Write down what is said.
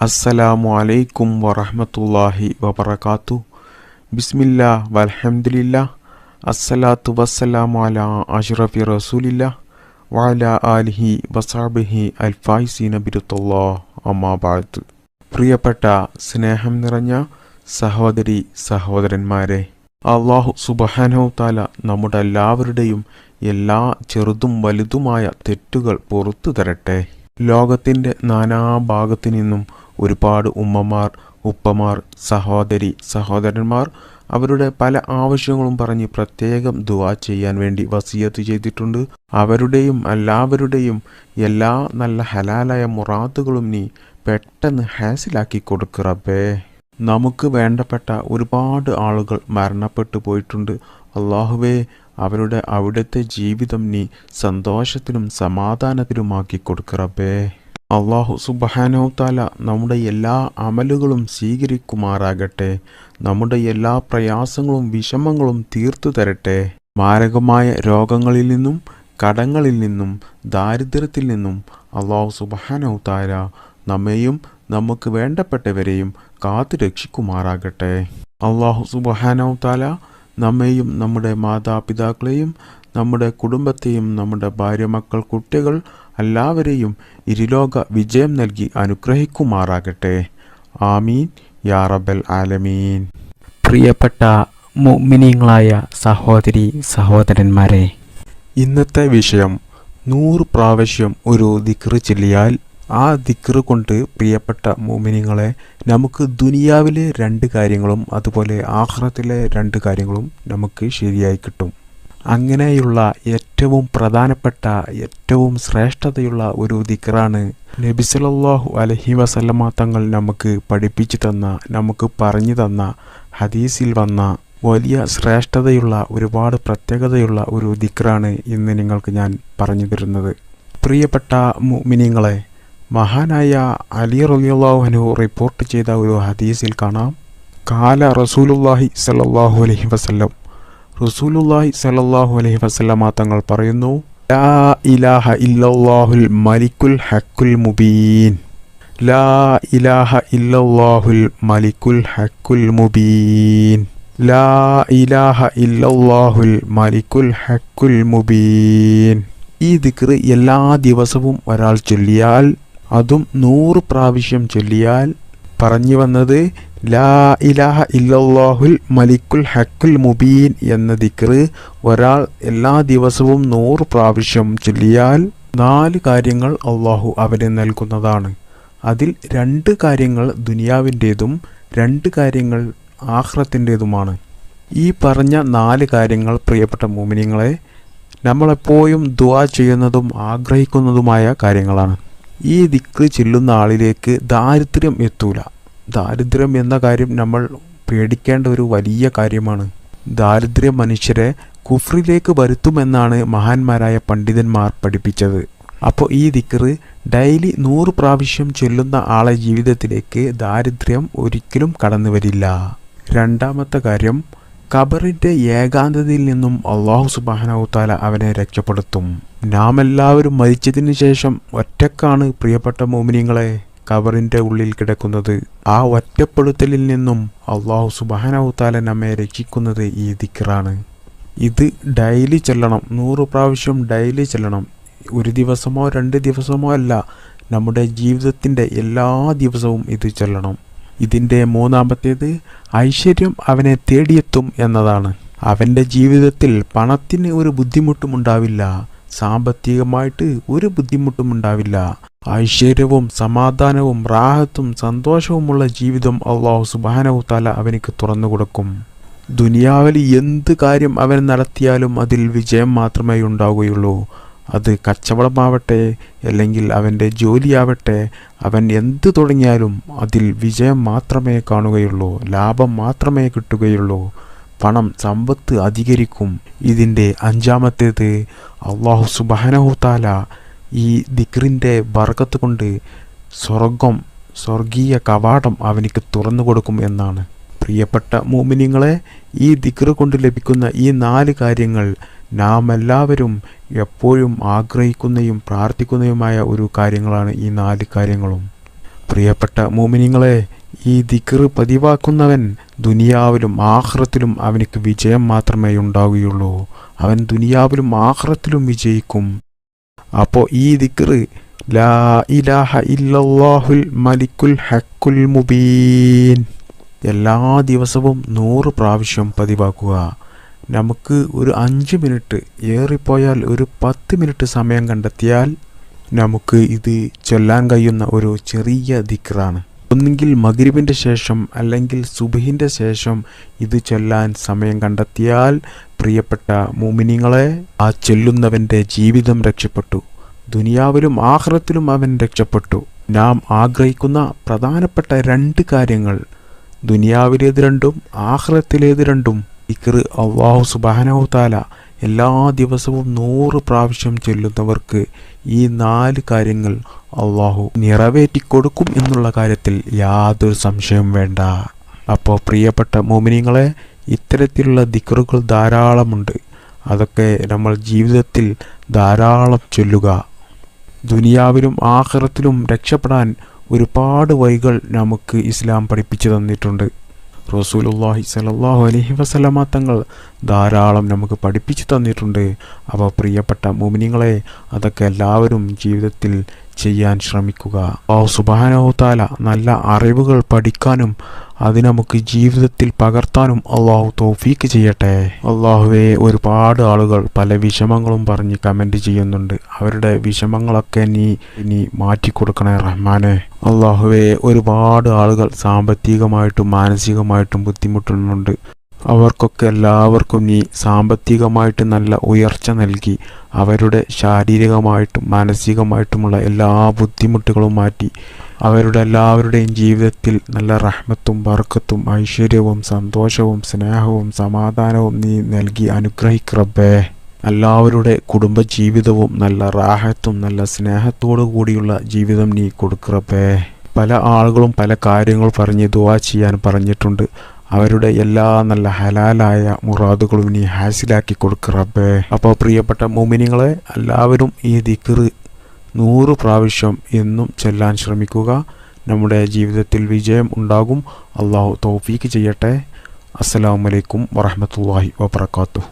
അസ്സലാമു അലൈക്കും വറഹ്മത്തുള്ളാഹി വബർക്കാത്തു ബിസ്മില്ല വലഹമില്ല അസ്സലാത്തു വസ്സലാമു അല അഷ്റഫി റസൂലില്ല. വാല ആലിഹി വസാബിഹി അൽഫായിസി ബിരുത്തുല്ലാ അമ്മാബാത്ത് പ്രിയപ്പെട്ട സ്നേഹം നിറഞ്ഞ സഹോദരി സഹോദരന്മാരെ അള്ളാഹു സുബഹാനഹു താല നമ്മുടെ എല്ലാവരുടെയും എല്ലാ ചെറുതും വലുതുമായ തെറ്റുകൾ പുറത്തു തരട്ടെ. ലോകത്തിന്റെ നാനാഭാഗത്തു നിന്നും ഒരുപാട് ഉമ്മമാർ ഉപ്പമാർ സഹോദരി സഹോദരന്മാർ അവരുടെ പല ആവശ്യങ്ങളും പറഞ്ഞ് പ്രത്യേകം ദുവാ ചെയ്യാൻ വേണ്ടി വസിയത്ത് ചെയ്തിട്ടുണ്ട്. അവരുടെയും എല്ലാവരുടെയും എല്ലാ നല്ല ഹലാലായ മുറാത്തുകളും നീ പെട്ടെന്ന് ഹാസിലാക്കി കൊടുക്കറബേ നമുക്ക് വേണ്ടപ്പെട്ട ഒരുപാട് ആളുകൾ മരണപ്പെട്ടു പോയിട്ടുണ്ട്. അള്ളാഹുവേ അവരുടെ അവിടുത്തെ ജീവിതം നീ സന്തോഷത്തിനും സമാധാനത്തിനുമാക്കി കൊടുക്കറബേ അള്ളാഹു സുബഹാനോ താല നമ്മുടെ എല്ലാ അമലുകളും സ്വീകരിക്കുമാറാകട്ടെ. നമ്മുടെ എല്ലാ പ്രയാസങ്ങളും വിഷമങ്ങളും തീർത്തു തരട്ടെ. മാരകമായ രോഗങ്ങളിൽ നിന്നും കടങ്ങളിൽ നിന്നും ദാരിദ്ര്യത്തിൽ നിന്നും അള്ളാഹു സുബഹാനോ താല നമ്മെയും നമുക്ക് വേണ്ടപ്പെട്ടവരെയും കാത്തു രക്ഷിക്കുമാറാകട്ടെ അള്ളാഹു സുബഹാനോ താല നമ്മെയും നമ്മുടെ മാതാപിതാക്കളെയും നമ്മുടെ കുടുംബത്തെയും നമ്മുടെ ഭാര്യ മക്കൾ കുട്ടികൾ എല്ലാവരെയും ഇരുലോക വിജയം നൽകി അനുഗ്രഹിക്കുമാറാകട്ടെ. ആമീൻ. യാ റബൽ ആലമീൻ. പ്രിയപ്പെട്ട മുഅ്മിനീങ്ങളായ സഹോദരി സഹോദരന്മാരെ ഇന്നത്തെ വിഷയം നൂറ് പ്രാവശ്യം ഒരു ദിക്റ് ചൊല്ലിയാൽ ആ ദിക്റ് കൊണ്ട് പ്രിയപ്പെട്ട മോമിനിങ്ങളെ നമുക്ക് ദുനിയാവിലെ രണ്ട് കാര്യങ്ങളും അതുപോലെ ആഹ്റത്തിലെ രണ്ട് കാര്യങ്ങളും നമുക്ക് ശരിയായി കിട്ടും. അങ്ങനെയുള്ള ഏറ്റവും പ്രധാനപ്പെട്ട ഏറ്റവും ശ്രേഷ്ഠതയുള്ള ഒരു ദിക്റാണ് നബിസലല്ലാഹു അലഹി വസല്ലമ തങ്ങൾ നമുക്ക് പഠിപ്പിച്ചു തന്ന നമുക്ക് പറഞ്ഞു തന്ന ഹദീസിൽ വന്ന വലിയ ശ്രേഷ്ഠതയുള്ള ഒരുപാട് പ്രത്യേകതയുള്ള ഒരു ദിക്റാണ് ഇന്ന് നിങ്ങൾക്ക് ഞാൻ പറഞ്ഞു തരുന്നത്. പ്രിയപ്പെട്ട മുഅ്മിനീങ്ങളെ മഹാനായ അലി റളിയല്ലാഹു റിപ്പോർട്ട് ചെയ്ത ഒരു ഹദീസിൽ കാണാം. കാല റസൂലുല്ലാഹി സല്ലാഹു അലൈഹി വസല്ലം. റസൂലുല്ലാഹി സല്ലാഹു അലൈഹി വസല്ലമ തങ്ങൾ പറയുന്നു ലാ ഇലാഹ ഇല്ലല്ലാഹുൽ മലിക്കുൽ ഹക്കുൽ മുബീൻ. ലാ ഇലാഹ ഇല്ലല്ലാഹുൽ മലിക്കുൽ ഹക്കുൽ മുബീൻ. ലാ ഇലാഹ ഇല്ലല്ലാഹുൽ മലിക്കുൽ ഹക്കുൽ മുബീൻ. ഈ ദിക്റ് എല്ലാ ദിവസവും ഒരാൾ ചൊല്ലിയാൽ അതും നൂറ് പ്രാവശ്യം ചൊല്ലിയാൽ പറഞ്ഞു വന്നത് ലാ ഇലാഹ ഇല്ലല്ലാഹുൽ മലിക്കുൽ ഹക്കുൽ മുബീൻ എന്ന ദിക്റ് ഒരാൾ എല്ലാ ദിവസവും നൂറ് പ്രാവശ്യം ചൊല്ലിയാൽ നാല് കാര്യങ്ങൾ അള്ളാഹു അവന് നൽകുന്നതാണ്. അതിൽ രണ്ട് കാര്യങ്ങൾ ദുനിയാവിന്റേതും രണ്ട് കാര്യങ്ങൾ ആഹ്റത്തിന്റേതുമാണ്. ഈ പറഞ്ഞ നാല് കാര്യങ്ങൾ പ്രിയപ്പെട്ട മോമിനിങ്ങളെ നമ്മളെപ്പോഴും ദുവാ ചെയ്യുന്നതും ആഗ്രഹിക്കുന്നതുമായ കാര്യങ്ങളാണ്. ഈ ദിക്ക് ചെല്ലുന്ന ആളിലേക്ക് ദാരിദ്ര്യം എത്തൂല. ദാരിദ്ര്യം എന്ന കാര്യം നമ്മൾ പേടിക്കേണ്ട ഒരു വലിയ കാര്യമാണ്. ദാരിദ്ര്യം മനുഷ്യരെ കുഫ്രിലേക്ക് വരുത്തുമെന്നാണ് മഹാന്മാരായ പണ്ഡിതന്മാർ പഠിപ്പിച്ചത്. അപ്പോൾ ഈ ദിക്കറ് ഡെയിലി നൂറ് പ്രാവശ്യം ചൊല്ലുന്ന ആളെ ജീവിതത്തിലേക്ക് ദാരിദ്ര്യം ഒരിക്കലും കടന്നു വരില്ല രണ്ടാമത്തെ കാര്യം ഖബറിന്റെ ഏകാന്തതയിൽ നിന്നും അള്ളാഹു സുബാനവുത്താല അവനെ രക്ഷപ്പെടുത്തും. നാം എല്ലാവരും മരിച്ചതിന് ശേഷം ഒറ്റക്കാണ് പ്രിയപ്പെട്ട മോമിനിങ്ങളെ ഖബറിന്റെ ഉള്ളിൽ കിടക്കുന്നത്. ആ ഒറ്റപ്പെടുത്തലിൽ നിന്നും അള്ളാഹു സുബാനവുത്താല നമ്മെ രക്ഷിക്കുന്നത് ഈ ദിക്കറാണ് ഇത് ഡെയിലി ചെല്ലണം. നൂറ് പ്രാവശ്യം ഡെയിലി ചെല്ലണം. ഒരു ദിവസമോ രണ്ട് ദിവസമോ അല്ല നമ്മുടെ ജീവിതത്തിന്റെ എല്ലാ ദിവസവും ഇത് ചെല്ലണം. ഇതിന്റെ മൂന്നാമത്തേത് ഐശ്വര്യം അവനെ തേടിയെത്തും എന്നതാണ്. അവന്റെ ജീവിതത്തിൽ പണത്തിന് ഒരു ബുദ്ധിമുട്ടും ഉണ്ടാവില്ല. സാമ്പത്തികമായിട്ട് ഒരു ബുദ്ധിമുട്ടും ഉണ്ടാവില്ല. ഐശ്വര്യവും സമാധാനവും റാഹത്തും സന്തോഷവുമുള്ള ജീവിതം അള്ളാഹു സുബാനവു താല അവനിക്ക് തുറന്നു കൊടുക്കും. ദുനിയാവിൽ എന്ത് കാര്യം അവൻ നടത്തിയാലും അതിൽ വിജയം മാത്രമേ ഉണ്ടാവുകയുള്ളൂ. അത് കച്ചവടമാവട്ടെ അല്ലെങ്കിൽ അവന്റെ ജോലിയാവട്ടെ അവൻ എന്ത് തുടങ്ങിയാലും അതിൽ വിജയം മാത്രമേ കാണുകയുള്ളൂ ലാഭം മാത്രമേ കിട്ടുകയുള്ളൂ. പണം സമ്പത്ത് അധികരിക്കും. ഇതിന്റെ അഞ്ചാമത്തേത് അള്ളാഹു സുബാനഹുത്താല ഈ ദിക്റിന്റെ ബർക്കത്ത് കൊണ്ട് സ്വർഗം സ്വർഗീയ കവാടം അവനിക്ക് തുറന്നു കൊടുക്കും എന്നാണ്. പ്രിയപ്പെട്ട മോമിനിങ്ങളെ ഈ ദിക്റ് കൊണ്ട് ലഭിക്കുന്ന ഈ നാല് കാര്യങ്ങൾ നാം എല്ലാവരും എപ്പോഴും ആഗ്രഹിക്കുന്നതും പ്രാർത്ഥിക്കുന്നതുമായ ഒരു കാര്യങ്ങളാണ് ഈ നാല് കാര്യങ്ങളും. പ്രിയപ്പെട്ട മോമിനിങ്ങളെ ഈ ദിക്കറ് പതിവാക്കുന്നവൻ ദുനിയാവിലും ആഹ്റത്തിലും അവനിക്ക് വിജയം മാത്രമേ ഉണ്ടാവുകയുള്ളൂ. അവൻ ദുനിയാവിലും ആഹ്റത്തിലും വിജയിക്കും. അപ്പോൾ ഈ ദിക്കറ് ലാ ഇലാഹ ഇല്ലല്ലാഹുൽ മലിക്കുൽ ഹക്കുൽ മുബീൻ. എല്ലാ ദിവസവും നൂറ് പ്രാവശ്യം പതിവാക്കുക. നമുക്ക് ഒരു അഞ്ച് മിനിറ്റ് ഏറിപ്പോയാൽ ഒരു പത്ത് മിനിറ്റ് സമയം കണ്ടെത്തിയാൽ നമുക്ക് ഇത് ചൊല്ലാൻ കഴിയുന്ന ഒരു ചെറിയ ദിക്റാണ്. ഒന്നുകിൽ മകരിവിന്റെ ശേഷം അല്ലെങ്കിൽ സുബഹിന്റെ ശേഷം ഇത് ചൊല്ലാൻ സമയം കണ്ടെത്തിയാൽ പ്രിയപ്പെട്ട മുമിനിങ്ങളെ ആ ചൊല്ലുന്നവന്റെ ജീവിതം രക്ഷപ്പെട്ടു. ദുനിയാവിലും ആഹ്റത്തിലും അവൻ രക്ഷപ്പെട്ടു. നാം ആഗ്രഹിക്കുന്ന പ്രധാനപ്പെട്ട രണ്ട് കാര്യങ്ങൾ ദുനിയാവിലേത് രണ്ടും ആഹ്റത്തിലേത് രണ്ടും ഇക്കറ് അള്ളാഹു താല എല്ലാ ദിവസവും നൂറ് പ്രാവശ്യം ചെല്ലുന്നവർക്ക് ഈ നാല് കാര്യങ്ങൾ അള്ളാഹു നിറവേറ്റിക്കൊടുക്കും എന്നുള്ള കാര്യത്തിൽ യാതൊരു സംശയവും വേണ്ട. അപ്പോൾ പ്രിയപ്പെട്ട മോമിനിങ്ങളെ ഇത്തരത്തിലുള്ള ദിക്കറുകൾ ധാരാളമുണ്ട്. അതൊക്കെ നമ്മൾ ജീവിതത്തിൽ ധാരാളം ചൊല്ലുക. ദുനിയാവിലും ആഹ്റത്തിലും രക്ഷപ്പെടാൻ ഒരുപാട് വഴികൾ നമുക്ക് ഇസ്ലാം പഠിപ്പിച്ചു തന്നിട്ടുണ്ട്. റസൂലുള്ളാഹി സ്വല്ലല്ലാഹു അലൈഹി വസല്ലമ തങ്ങൾ ധാരാളം നമുക്ക് പഠിപ്പിച്ചു തന്നിട്ടുണ്ട്. അവ പ്രിയപ്പെട്ട മുമിനിങ്ങളെ അതൊക്കെ എല്ലാവരും ജീവിതത്തിൽ ചെയ്യാൻ ശ്രമിക്കുക. ഓ സുബാനോത്താല നല്ല അറിവുകൾ പഠിക്കാനും അത് നമുക്ക് ജീവിതത്തിൽ പകർത്താനും അള്ളാഹു തോഫീക്ക് ചെയ്യട്ടെ. അള്ളാഹുവെ ഒരുപാട് ആളുകൾ പല വിഷമങ്ങളും പറഞ്ഞ് കമന്റ് ചെയ്യുന്നുണ്ട്. അവരുടെ വിഷമങ്ങളൊക്കെ നീ നീ മാറ്റിക്കൊടുക്കണേ റഹ്മാനെ. അള്ളാഹുവെ ഒരുപാട് ആളുകൾ സാമ്പത്തികമായിട്ടും മാനസികമായിട്ടും ബുദ്ധിമുട്ടുന്നുണ്ട്. അവർക്കൊക്കെ എല്ലാവർക്കും നീ സാമ്പത്തികമായിട്ട് നല്ല ഉയർച്ച നൽകി അവരുടെ ശാരീരികമായിട്ടും മാനസികമായിട്ടുമുള്ള എല്ലാ ബുദ്ധിമുട്ടുകളും മാറ്റി അവരുടെ എല്ലാവരുടെയും ജീവിതത്തിൽ നല്ല റഹ്മത്തും വർക്കത്തും ഐശ്വര്യവും സന്തോഷവും സ്നേഹവും സമാധാനവും നീ നൽകി അനുഗ്രഹിക്കറബേ എല്ലാവരുടെ കുടുംബജീവിതവും നല്ല റാഹത്തും നല്ല സ്നേഹത്തോടു കൂടിയുള്ള ജീവിതം നീ കൊടുക്കറബേ പല ആളുകളും പല കാര്യങ്ങൾ പറഞ്ഞ് ദുവാ ചെയ്യാൻ പറഞ്ഞിട്ടുണ്ട്. അവരുടെ എല്ലാ നല്ല ഹലാലായ മുറാദുകളും നീ ഹാസിലാക്കി കൊടുക്ക് റബ്ബേ. അപ്പോൾ പ്രിയപ്പെട്ട മോമിനിങ്ങളെ എല്ലാവരും ഈ ദിക്കറ് നൂറ് പ്രാവശ്യം എന്നും ചെല്ലാൻ ശ്രമിക്കുക. നമ്മുടെ ജീവിതത്തിൽ വിജയം ഉണ്ടാകും. അള്ളാഹു തൗഫീക്ക് ചെയ്യട്ടെ. അസ്സലാമലൈക്കും വറഹമത്തല്ലാഹി വബർക്കാത്തു